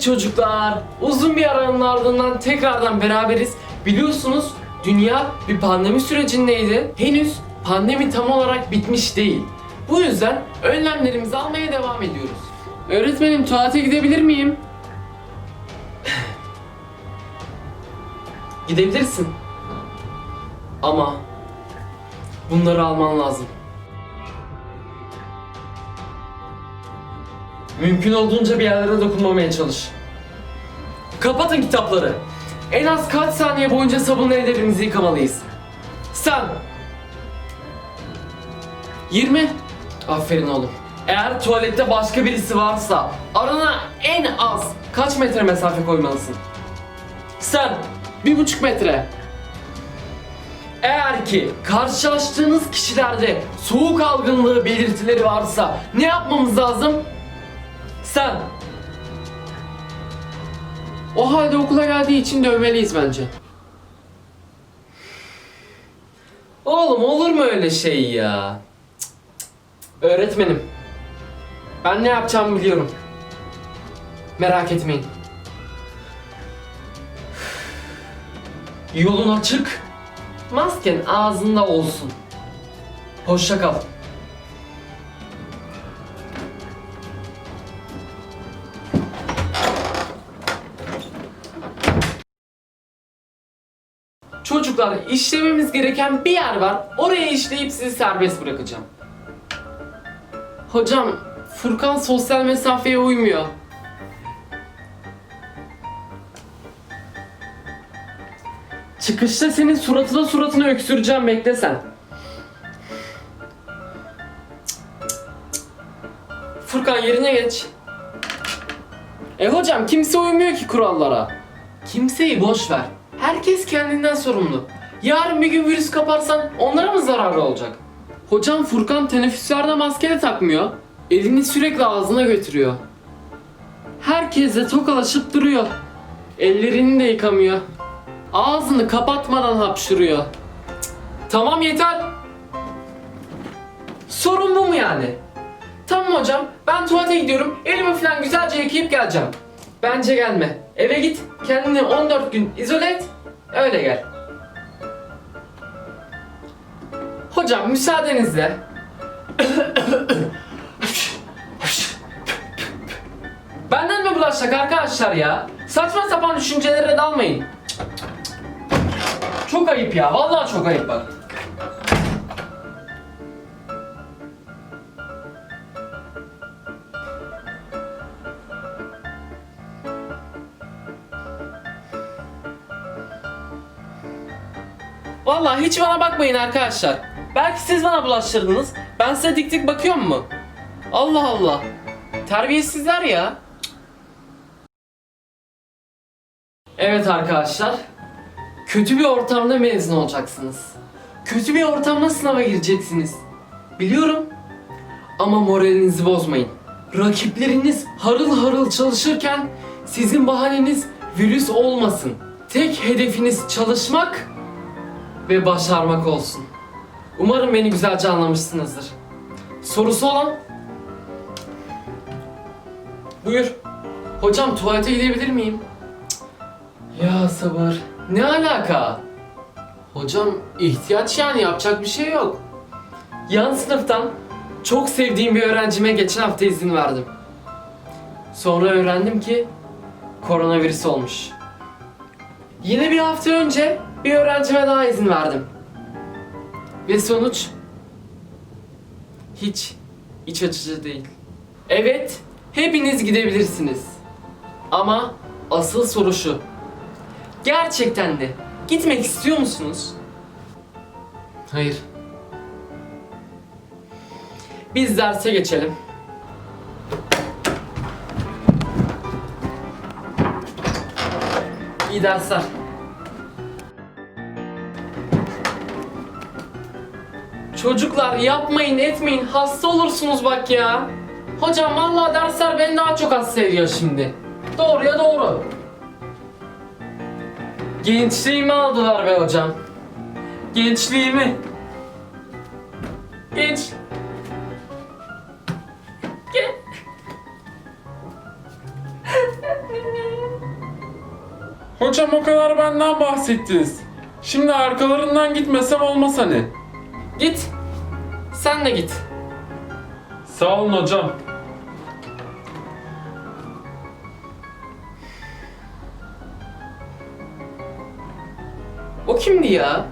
Evet çocuklar, uzun bir aranın ardından tekrardan beraberiz. Biliyorsunuz dünya bir pandemi sürecindeydi. Henüz pandemi tam olarak bitmiş değil. Bu yüzden önlemlerimizi almaya devam ediyoruz. Öğretmenim tuvalete gidebilir miyim? Gidebilirsin. Ama bunları alman lazım. Mümkün olduğunca bir yerlere dokunmamaya çalış. Kapatın kitapları. En az kaç saniye boyunca sabunla ellerimizi yıkamalıyız? Sen. 20. Aferin oğlum. Eğer tuvalette başka birisi varsa arana en az kaç metre mesafe koymalısın? Sen. Bir buçuk metre. Eğer ki karşılaştığınız kişilerde soğuk algınlığı belirtileri varsa ne yapmamız lazım? Sen. O halde okula geldiği için dövmeliyiz bence. Oğlum olur mu öyle şey ya? Öğretmenim. Ben ne yapacağımı biliyorum. Merak etmeyin. Yolun açık. Masken ağzında olsun. Hoşça kal. Çocuklar işlememiz gereken bir yer var. Oraya işleyip sizi serbest bırakacağım. Hocam, Furkan sosyal mesafeye uymuyor. Çıkışta senin suratına suratına öksüreceğim bekle sen. Furkan yerine geç. E hocam kimse uymuyor ki kurallara. Kimseyi boş ver. Herkes kendinden sorumlu. Yarın bir gün virüs kaparsan onlara mı zararı olacak? Hocam Furkan teneffüslerde maske de takmıyor. Elini sürekli ağzına götürüyor. Herkese tokalaşıp duruyor. Ellerini de yıkamıyor. Ağzını kapatmadan hapşırıyor. Tamam yeter. Sorun bu mu yani? Tamam hocam ben tuvalete gidiyorum. Elimi falan güzelce yıkayıp geleceğim. Bence gelme. Eve git. Kendini 14 gün izole et. Öyle gel. Hocam müsaadenizle. Benden mi bulaşacak arkadaşlar ya? Saçma sapan düşüncelere dalmayın. Çok ayıp ya. Vallahi çok ayıp bak. Vallahi hiç bana bakmayın arkadaşlar. Belki siz bana bulaştırdınız. Ben size dik dik bakıyorum mu? Allah Allah. Terbiyesizler ya. Evet arkadaşlar. Kötü bir ortamda mezun olacaksınız. Kötü bir ortamda sınava gireceksiniz. Biliyorum. Ama moralinizi bozmayın. Rakipleriniz harıl harıl çalışırken sizin bahaneniz virüs olmasın. Tek hedefiniz çalışmak ve başarmak olsun. Umarım beni güzelce anlamışsınızdır. Sorusu olan? Buyur. Hocam tuvalete gidebilir miyim? Ya sabır. Ne alaka? Hocam ihtiyaç yani yapacak bir şey yok. Yan sınıftan çok sevdiğim bir öğrencime geçen hafta izin verdim. Sonra öğrendim ki koronavirüs olmuş. Yine bir hafta önce bir öğrencime daha izin verdim. Ve sonuç hiç iç açıcı değil. Evet, hepiniz gidebilirsiniz. Ama asıl soru şu. Gerçekten de gitmek istiyor musunuz? Hayır. Biz derse geçelim. İyi dersler. Çocuklar yapmayın etmeyin hasta olursunuz bak ya. Hocam vallahi dersler beni daha çok hasta ediyor şimdi. Doğruya doğru. Gençliğimi aldılar be hocam. Gençliğimi. Genç. Gen... Hocam o kadar benden bahsettiniz. Şimdi arkalarından gitmesem olmaz hani. Git. Sen de git. Sağ olun hocam. O kimdi ya?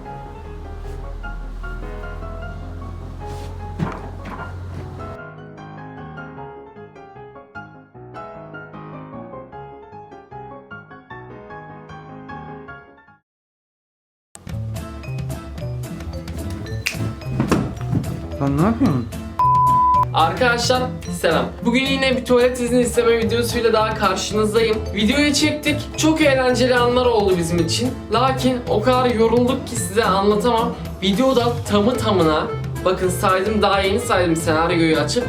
Lan ne yapıyorsun? Arkadaşlar selam. Bugün yine bir tuvalet izni isteme videosuyla daha karşınızdayım. Videoyu çektik. Çok eğlenceli anlar oldu bizim için. Lakin o kadar yorulduk ki size anlatamam. Videoda tamı tamına bakın saydım daha yeni saydım senaryoyu açıp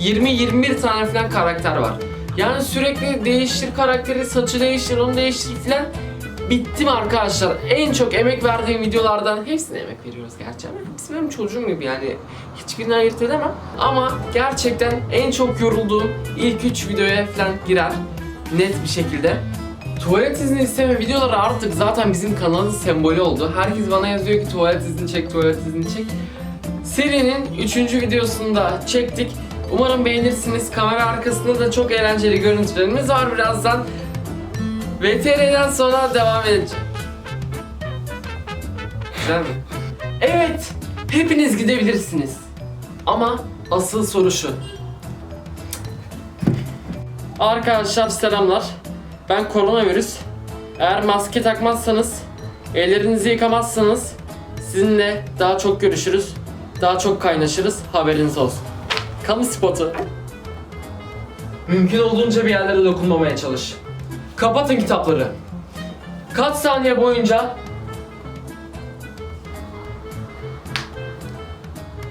20-21 tane falan karakter var. Yani sürekli değiştir karakteri, saçı değiştir, onu değiştir falan. Bittim arkadaşlar. En çok emek verdiğim videolardan hepsine emek veriyoruz gerçi ama hepsi benim çocuğum gibi yani hiçbirini ayırt edemem. Ama gerçekten en çok yorulduğum ilk 3 videoya falan girer. Net bir şekilde. Tuvalet izni isteme videoları artık zaten bizim kanalın sembolü oldu. Herkes bana yazıyor ki tuvalet izni çek, tuvalet izni çek. Serinin 3. videosunu da çektik. Umarım beğenirsiniz. Kamera arkasında da çok eğlenceli görüntülerimiz var birazdan. VTR'den sonra devam edecek. Güzel mi? Evet, hepiniz gidebilirsiniz. Ama asıl soru şu. Arkadaşlar selamlar. Ben koronavirüs. Eğer maske takmazsanız, ellerinizi yıkamazsanız sizinle daha çok görüşürüz. Daha çok kaynaşırız. Haberiniz olsun. Kamu spotu. Mümkün olduğunca bir yerlere dokunmamaya çalış. Kapatın kitapları. Kaç saniye boyunca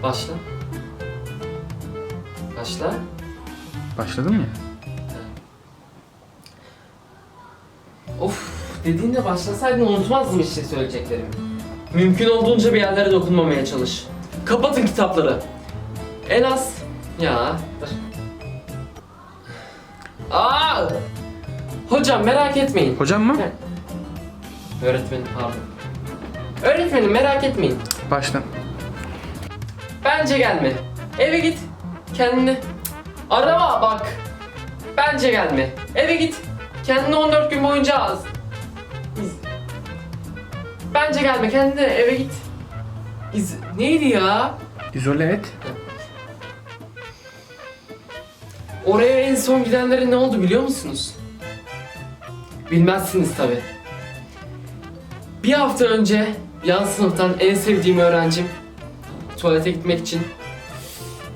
Başla. Başla. Başladın mı? Of dediğinde başlasaydın unutmazdım işte söyleyeceklerimi. Mümkün olduğunca bir yerlere dokunmamaya çalış. Kapatın kitapları. En az... Ya. Aa! Hocam merak etmeyin. Hocam mı? Evet. Öğretmenim pardon. Öğretmenim merak etmeyin. Başla. Bence gelme. Eve git. Kendini. Arama bak. Bence gelme. Eve git. Kendini 14 gün boyunca az. İz. Bence gelme. Kendine eve git. İz. Neydi ya? İzole et. Oraya en son gidenlerin ne oldu biliyor musunuz? Bilmezsiniz tabi. Bir hafta önce yan sınıftan en sevdiğim öğrencim tuvalete gitmek için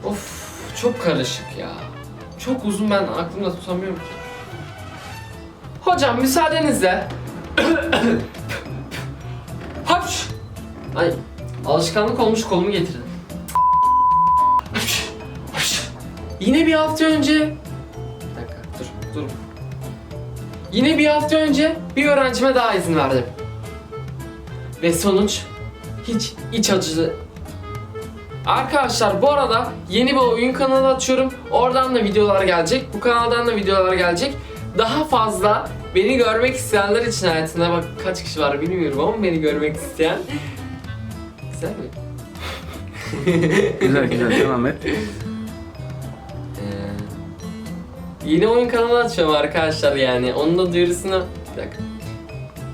Of çok karışık ya. Çok uzun ben aklımda tutamıyorum ki. Hocam müsaadenizle Hapş! Ay alışkanlık olmuş kolumu getirdim. Yine bir hafta önce Bir dakika dur dur. Yine bir hafta önce bir öğrencime daha izin verdim. Ve sonuç hiç iç acısı Arkadaşlar bu arada yeni bir oyun kanalı açıyorum. Oradan da videolar gelecek. Bu kanaldan da videolar gelecek. Daha fazla beni görmek isteyenler için hayatında bak kaç kişi var bilmiyorum ama beni görmek isteyen. Güzel mi? Güzel güzel devam et. Yeni oyun kanalı açıyorum arkadaşlar yani. Onun da duyurusunu... Bir dakika.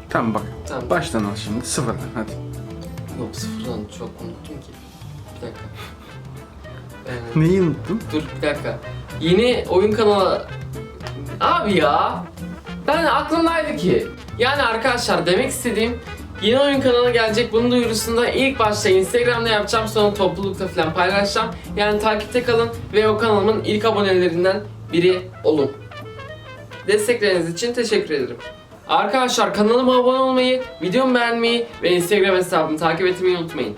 Tamam bak. Tamam. Baştan al şimdi. Sıfırdan hadi. Yok sıfırdan çok unuttum ki. Bir dakika. Ee, Neyi unuttun? Dur bir dakika. Yeni oyun kanalı... Abi ya. Ben aklımdaydı ki. Yani arkadaşlar demek istediğim yeni oyun kanalı gelecek. Bunun duyurusunu da ilk başta Instagram'da yapacağım. Sonra toplulukta falan paylaşacağım. Yani takipte kalın ve o kanalımın ilk abonelerinden biri olun. Destekleriniz için teşekkür ederim. Arkadaşlar kanalıma abone olmayı, videomu beğenmeyi ve Instagram hesabımı takip etmeyi unutmayın.